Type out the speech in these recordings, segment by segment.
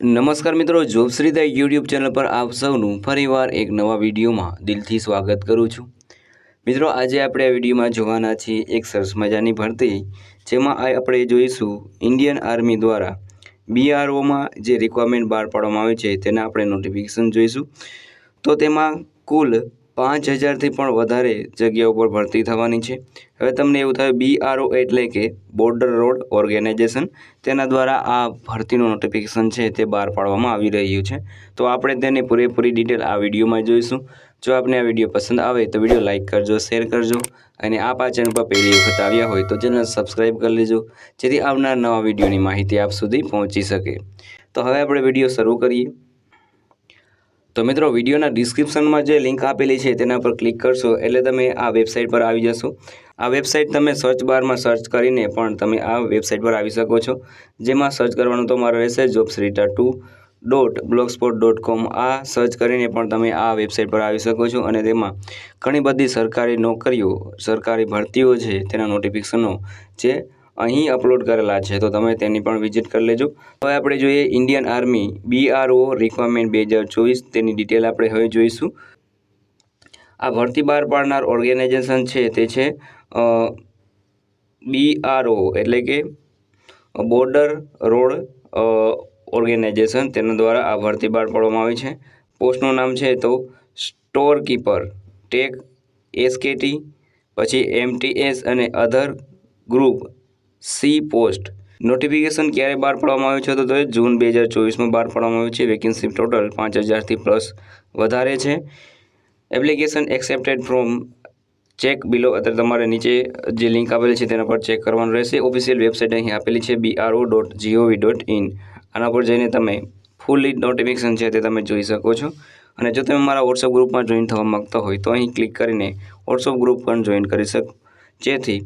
નમસ્કાર મિત્રો જોબશ્રીદા YouTube channel પર આપ સૌનું ફરીવાર એક નવા વિડીયોમાં દિલથી સ્વાગત કરું છું. મિત્રો, આજે આપણે આ વિડીયોમાં જોવાના છીએ એક સરસ મજાની ભરતી, જેમાં આપણે જોઈશું ઇન્ડિયન આર્મી દ્વારા બીઆરઓમાં જે રિક્વાયરમેન્ટ બહાર પાડવામાં આવે છે, તેના આપણે નોટિફિકેશન જોઈશું. તો તેમાં કુલ પાંચ હજારથી પણ વધારે જગ્યાઓ પર ભરતી થવાની છે. હવે તમને એવું થાય બીઆરઓ એટલે કે બોર્ડર રોડ ઓર્ગેનાઇઝેશન તેના દ્વારા આ ભરતીનું નોટિફિકેશન છે તે બહાર પાડવામાં આવી રહ્યું છે. તો આપણે તેની પૂરેપૂરી ડિટેલ આ વિડીયોમાં જોઈશું. જો આપને આ વીડિયો પસંદ આવે તો વીડિયો લાઇક કરજો શેર કરજો અને આ આ ચેનલ પર પહેલી વખત આવ્યા હોય તો ચેનલ સબસ્ક્રાઈબ કરી લેજો, જેથી આવનાર નવા વિડીયોની માહિતી આપ સુધી પહોંચી શકે. તો હવે આપણે વીડિયો શરૂ કરીએ. તો મિત્રો, વિડીયોના ડિસ્ક્રિપ્શનમાં જે લિંક આપેલી છે, તેના પર ક્લિક કરશો એટલે તમે આ વેબસાઇટ પર આવી જશો. આ વેબસાઇટ તમે સર્ચ બારમાં સર્ચ કરીને પણ તમે આ વેબસાઇટ પર આવી શકો છો. જેમાં સર્ચ કરવાનું તમારે રહેશે jobs Rita two dot blogspot dot com આ સર્ચ કરીને પણ તમે આ વેબસાઇટ પર આવી શકો છો અને તેમાં ઘણી બધી સરકારી નોકરીઓ, સરકારી ભરતીઓ છે, તેના નોટિફિકેશનો જે અહીં અપલોડ કરેલા છે, તો તમે તેની પણ વિઝિટ કરી લેજો. હવે આપણે જોઈએ ઇન્ડિયન આર્મી બીઆરઓ રિક્વાયરમેન્ટ બે હજાર ચોવીસ, તેની ડિટેલ આપણે હવે જોઈશું. આ ભરતી બહાર પાડનાર ઓર્ગેનાઇઝેશન છે, તે છે બીઆરઓ એટલે કે બોર્ડર રોડ ઓર્ગેનાઇઝેશન તેના દ્વારા આ ભરતી બહાર પાડવામાં આવી છે. પોસ્ટનું નામ છે તો સ્ટોર કીપર ટેક એસકેટી પછી એમટીએસ અને other group C post. Notification ક્યારે બહાર પાડવામાં આવ્યું છે તો તે જૂન બે હજાર ચોવીસમાં બહાર પાડવામાં આવ્યું છે. વેકેન્સી ટોટલ પાંચ હજારથી પ્લસ વધારે છે. Application accepted from check below અત્યારે તમારે નીચે જે લિંક આપેલી છે તેના પર ચેક કરવાનું રહેશે. ઓફિશિયલ વેબસાઇટ અહીં આપેલી છે BRO dot GOV dot in આના પર જઈને તમે ફૂલ નોટિફિકેશન છે તે તમે જોઈ શકો છો. અને જો તમે મારા વોટ્સઅપ ગ્રુપમાં જોઈન થવા માગતા હોય તો અહીં ક્લિક કરીને વોટ્સઅપ ગ્રુપ પણ જોઈન કરી શકો. જેથી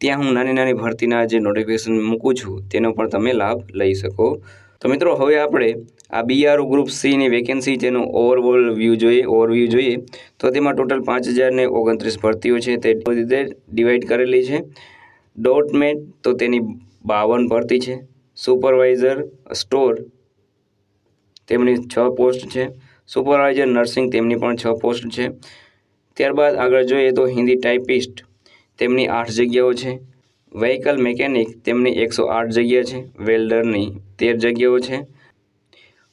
ત્યાં હું નાની નાની ભરતીના જે નોટિફિકેશન મૂકું છું, તેનો પણ તમે લાભ લઈ શકો. તો મિત્રો, હવે આપણે આ બીઆરઓ ગ્રુપ સીની વેકેન્સી જેનો ઓવરઓલ વ્યૂ જોઈએ ઓવરવ્યૂ જોઈએ, તો તેમાં ટોટલ પાંચ હજારને ઓગણત્રીસ ભરતીઓ છે, તે રીતે ડિવાઈડ કરેલી છે. ડોટ મેટ તો તેની બાવન ભરતી છે. સુપરવાઇઝર સ્ટોર તેમની છ પોસ્ટ છે. સુપરવાઇઝર નર્સિંગ તેમની પણ છ પોસ્ટ છે. ત્યારબાદ આગળ જોઈએ તો હિન્દી ટાઈપિસ્ટ તેમની આઠ જગ્યાઓ છે. વ્હીકલ મેકેનિક તેમની એકસો આઠ જગ્યા છે. વેલ્ડરની તેર જગ્યાઓ છે.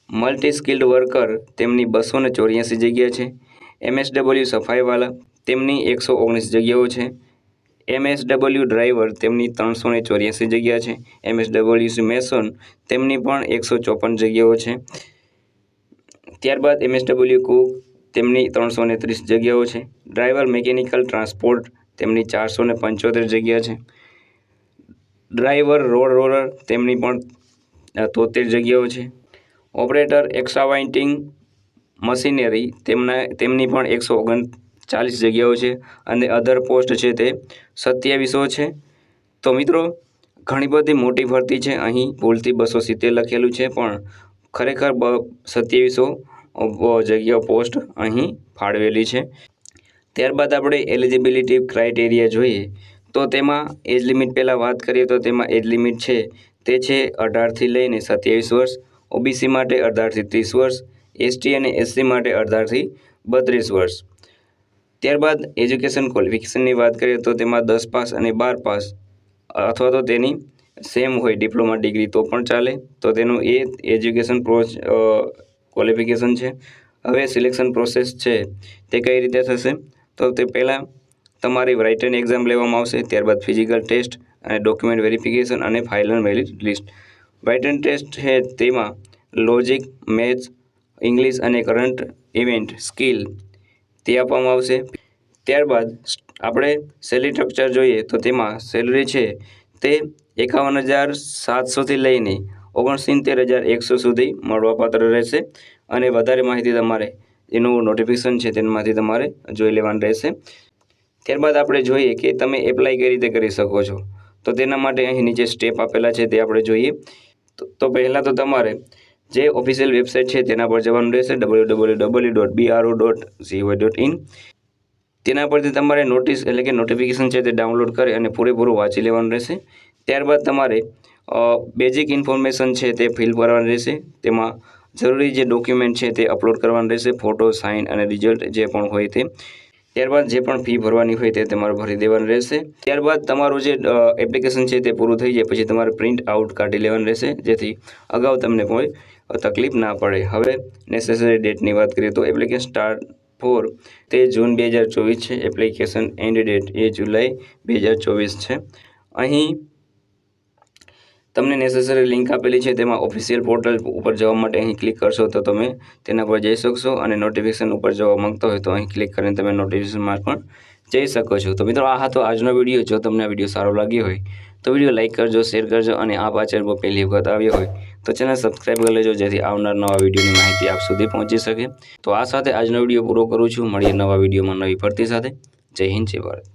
મલ્ટી સ્કિલ્ડ વર્કર તેમની બસો ને ચોર્યાસી જગ્યા છે. એમએસડબલ્યુ સફાઈવાલા તેમની એકસો ઓગણીસ જગ્યાઓ છે. એમએસડબલ્યુ ડ્રાઈવર તેમની ત્રણસો ને ચોર્યાસી જગ્યા છે. એમએસડબલ્યુ મેસોન તેમની પણ એકસો ચોપન જગ્યાઓ છે. ત્યારબાદ એમએસડબલ્યુ કુક તેમની ત્રણસો ને ત્રીસ જગ્યાઓ છે. ડ્રાઈવર મિકેનિકલ ટ્રાન્સપોર્ટ તેમની ચારસો ને પંચોતેર જગ્યા છે. ડ્રાઈવર, રોડ રોલર તેમની પણ તોતેર જગ્યાઓ છે. ઓપરેટર એક્સાવાઇન્ટિંગ મશીનરી તેમના, તેમની પણ એકસો ઓગણચાલીસ જગ્યાઓ છે અને અધર પોસ્ટ છે તે સત્યાવીસો છે. તો મિત્રો, ઘણી બધી મોટી ભરતી છે. અહીં ભૂલથી બસો સિત્તેર લખેલું છે, પણ ખરેખર બ, સત્યાવીસો જગ્યાઓ પોસ્ટ અહીં ફાળવેલી છે. ત્યારબાદ આપણે એલિજિબિલિટી ક્રાઇટેરિયા જોઈએ. તો તેમાં એજ લિમિટ પહેલાં વાત કરીએ તો તેમાં એજ લિમિટ છે. તે છે અઢારથી લઈને સત્યાવીસ વર્ષ ઓબીસી માટે અઢારથી ત્રીસ વર્ષ એસટી અને એસસી માટે અઢારથી બત્રીસ વર્ષ. ત્યારબાદ એજ્યુકેશન ક્વોલિફિકેશનની વાત કરીએ તો તેમાં દસ પાસ અને બાર પાસ, અથવા તો તેની સેમ હોય ડિપ્લોમા ડિગ્રી તો પણ ચાલે. તો તેનું એ એજ્યુકેશન પ્રોસ ક્વોલિફિકેશન છે. હવે સિલેક્શન પ્રોસેસ છે. તે કઈ રીતે થશે? તો તે પહેલાં તમારી રાઇટન એક્ઝામ લેવામાં આવશે, ત્યારબાદ ફિઝિકલ ટેસ્ટ અને ડોક્યુમેન્ટ વેરિફિકેશન અને final merit list written test છે તેમાં લોજિક મેથ્સ ઇંગ્લિશ અને કરંટ ઇવેન્ટ સ્કિલ તે આપવામાં આવશે. ત્યારબાદ આપણે સેલરી સ્ટ્રક્ચર જોઈએ તો તેમાં સેલરી છે તે એકાવન હજાર સાતસોથી લઈને ઓગણસિત્તેર હજાર એકસો સુધી મળવાપાત્ર રહેશે. અને વધારે માહિતી તમારે એનું નોટિફિકેશન છે તેમાંથી તમારે જોઈ લેવાનું રહેશે. ત્યારબાદ આપણે જોઈએ કે તમે એપ્લાય કઈ રીતે કરી શકો છો. તો તેના માટે અહીં નીચે સ્ટેપ આપેલા છે તે આપણે જોઈએ. તો પહેલાં તો તમારે જે ઓફિશિયલ વેબસાઇટ છે તેના પર જવાનું રહેશે W W W dot BRO dot CO dot in તેના પરથી તમારે નોટિસ એટલે કે નોટિફિકેશન છે તે ડાઉનલોડ કરી અને પૂરેપૂરું વાંચી લેવાનું રહેશે. ત્યારબાદ તમારે બેઝિક ઇન્ફોર્મેશન છે તે ફિલ કરવાનું રહેશે. તેમાં જરૂરી જે ડોક્યુમેન્ટ છે તે અપલોડ કરવાનું રહેશે ફોટો સાઇન અને રિઝલ્ટ જે પણ હોય તે. ત્યારબાદ જે પણ ફી ભરવાની હોય તે તમારે ભરી દેવાની રહેશે. ત્યારબાદ તમારું જે એપ્લિકેશન છે તે પૂરું થઈ જાય પછી તમારે પ્રિન્ટ આઉટ કાઢી લેવાનું રહેશે, જેથી અગાઉ તમને કોઈ તકલીફ ના પડે. હવે નેસેસરી ડેટની વાત કરીએ તો એપ્લિકેશન સ્ટાર્ટ ફોર તે જૂન બે છે. એપ્લિકેશન એન્ડ ડેટ એ જુલાઈ બે છે. અહીં તમને નેસેસરી લિંક આપેલી છે, તેમાં ઓફિશિયલ પોર્ટલ ઉપર જવા માટે અહીં ક્લિક કરશો તો તમે તેના પર જઈ શકશો અને નોટિફિકેશન ઉપર જવા માંગતા હોય તો અહીં ક્લિક કરીને તમે નોટિફિકેશનમાં પણ જઈ શકો છો. તો મિત્રો, આ હતો આજનો વીડિયો જો તમને આ વીડિયો સારો લાગ્યો હોય તો વીડિયો લાઇક કરજો શેર કરજો અને આ પાછળ પર પહેલી વખત આવ્યો હોય તો ચેનલ સબસ્ક્રાઈબ કરી લેજો, જેથી આવનાર નવા વિડીયોની માહિતી આપ સુધી પહોંચી શકે. તો આ સાથે આજનો વીડિયો પૂરો કરું છું. મળીએ નવા વિડીયોમાં નવી ભરતી સાથે. જય હિન્દ, જય ભારત.